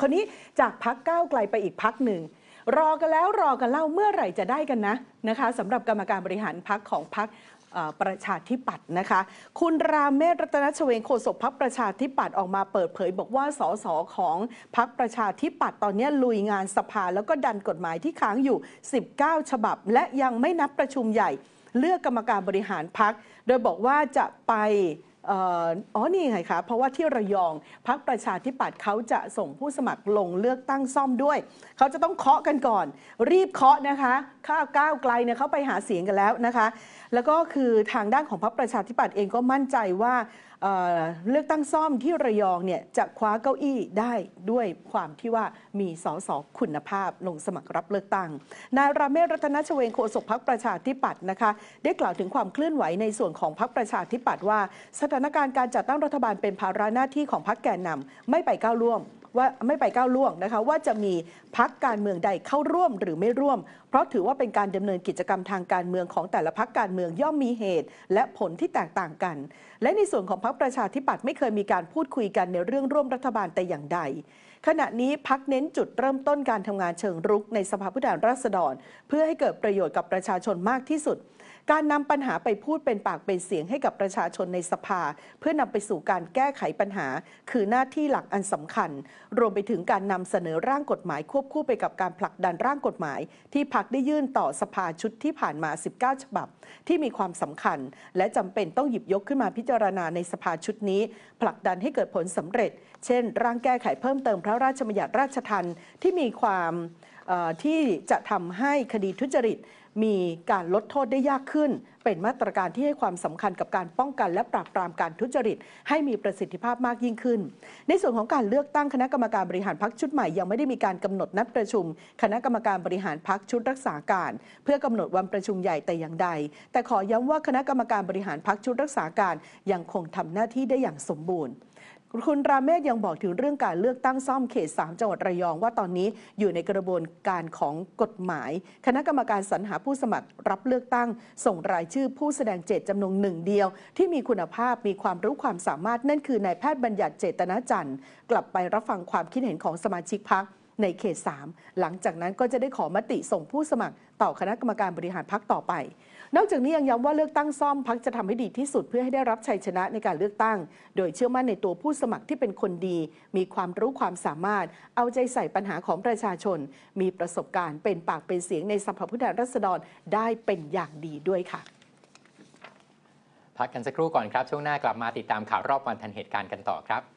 คนนี้จากพักก้าวไกลไปอีกพักหนึ่ง รอกันแล้วรอกันเล่าเมื่อไหร่จะได้กันนะนะคะสำหรับกรรมการบริหารพักของพักประชาธิปัตย์นะคะ คุณราเมศรัตนชเวงโฆษกพักประชาธิปัตย์ออกมาเปิดเผย บอกว่าสสของพักประชาธิปัตย์ตอนนี้ลุยงานสภาแล้วก็ดันกฎหมายที่ค้างอยู่ 19 ฉบับ และยังไม่นับประชุมใหญ่ เลือกกรรมการบริหารพัก โดยบอกว่าจะไป อ๋อนี่ไงคะเพราะว่าที่ระยองพักประชาธิปัตย์เขาจะส่งผู้สมัครลงเลือกตั้งซ่อมด้วย เขาจะต้องเคาะกันก่อน รีบเคาะนะคะข้าวก้าวไกลเนี่ยเขาไปหาเสียงกันแล้วนะคะ แล้วก็คือทางด้านของพักประชาธิปัตย์เองก็มั่นใจว่าเลือกตั้งซ่อมที่ระยองเนี่ยจะคว้าเก้าอี้ได้ด้วยความที่ว่ามีสสคุณภาพลงสมัครรับเลือกตั้ง นายราเมศรัตนชเวงโฆษกพักประชาธิปัตย์นะคะ ได้กล่าวถึงความเคลื่อนไหวในส่วนของพักประชาธิปัตย์ว่าสถานการณ์การจัดตั้งรัฐบาลเป็นภาระหน้าที่ของพักแกนนำไม่ไปก้าวล่วงว่าไม่ไปก้าวล่วงนะคะว่าจะมีพักการเมืองใดเข้าร่วมหรือไม่ร่วม เพราะถือว่าเป็นการดำเนินกิจกรรมทางการเมืองของแต่ละพักการเมืองย่อมมีเหตุ และผลที่แตกต่างกัน และในส่วนของพักประชาธิปัตย์ไม่เคยมีการพูดคุยกันในเรื่องร่วมรัฐบาลแต่อย่างใด ขณะนี้พักเน้นจุดเริ่มต้นการทำงานเชิงรุกในสภาผู้แทนราษฎร เพื่อให้เกิดประโยชน์กับประชาชนมากที่สุด การนำปัญหาไปพูดเป็นปากเป็นเสียงให้กับประชาชนในสภา เพื่อนำไปสู่การแก้ไขปัญหา คือหน้าที่หลักอันสำคัญ รวมไปถึงการนำเสนอร่างกฎหมายควบคู่ไปกับการผลักดันร่างกฎหมาย ที่พักได้ยื่นต่อสภาชุดที่ผ่านมา 19 ฉบับ ที่มีความสำคัญ และจำเป็นต้องหยิบยกขึ้นมาพิจารณาในสภาชุดนี้ ผลักดันให้เกิดผลสำเร็จ เช่น ร่างแก้ไขเพิ่มเติมพระราชบัญญัติราชทัณฑ์ที่มีความที่จะทำให้คดีทุจริต มีการลดโทษได้ยากขึ้น เป็นมาตรการที่ให้ความสำคัญกับการป้องกันและปราบปรามการทุจริต ให้มีประสิทธิภาพมากยิ่งขึ้น ในส่วนของการเลือกตั้งคณะกรรมการบริหารพักชุดใหม่ยังไม่ได้มีการกำหนดนัดประชุม คณะกรรมการบริหารพักชุดรักษาการ เพื่อกำหนดวันประชุมใหญ่แต่อย่างใด แต่ขอย้ำว่าคณะกรรมการบริหารพักชุดรักษาการยังคงทำหน้าที่ได้อย่างสมบูรณ์ คุณราเมศยังบอกถึงเรื่องการเลือกตั้งซ่อมเขต 3 จังหวัดระยองว่าตอนนี้อยู่ในกระบวนการของกฎหมาย คณะกรรมการสรรหาผู้สมัครรับเลือกตั้ง ส่งรายชื่อผู้แสดงเจตจำนงหนึ่งเดียว ที่มีคุณภาพมีความรู้ความสามารถนั่นคือนายแพทย์บัญญัติเจตนาจันทร์ กลับไปรับฟังความคิดเห็นของสมาชิกพัก ในเขต 3 หลังจากนั้นก็จะได้ขอมติส่งผู้สมัคร ต่อคณะกรรมการบริหารพักต่อไป นอกจากนี้ยังย้ำว่าเลือกตั้งซ่อมพักจะทำให้ดีที่สุดเพื่อให้ได้รับชัยชนะในการเลือกตั้ง โดยเชื่อมั่นในตัวผู้สมัครที่เป็นคนดี มีความรู้ความสามารถ เอาใจใส่ปัญหาของประชาชน มีประสบการณ์เป็นปากเป็นเสียงในสภาผู้แทนราษฎรได้เป็นอย่างดีด้วยค่ะพักกันสักครู่ก่อนครับ ช่วงหน้ากลับมาติดตามข่าวรอบวันทันเหตุการณ์กันต่อครับ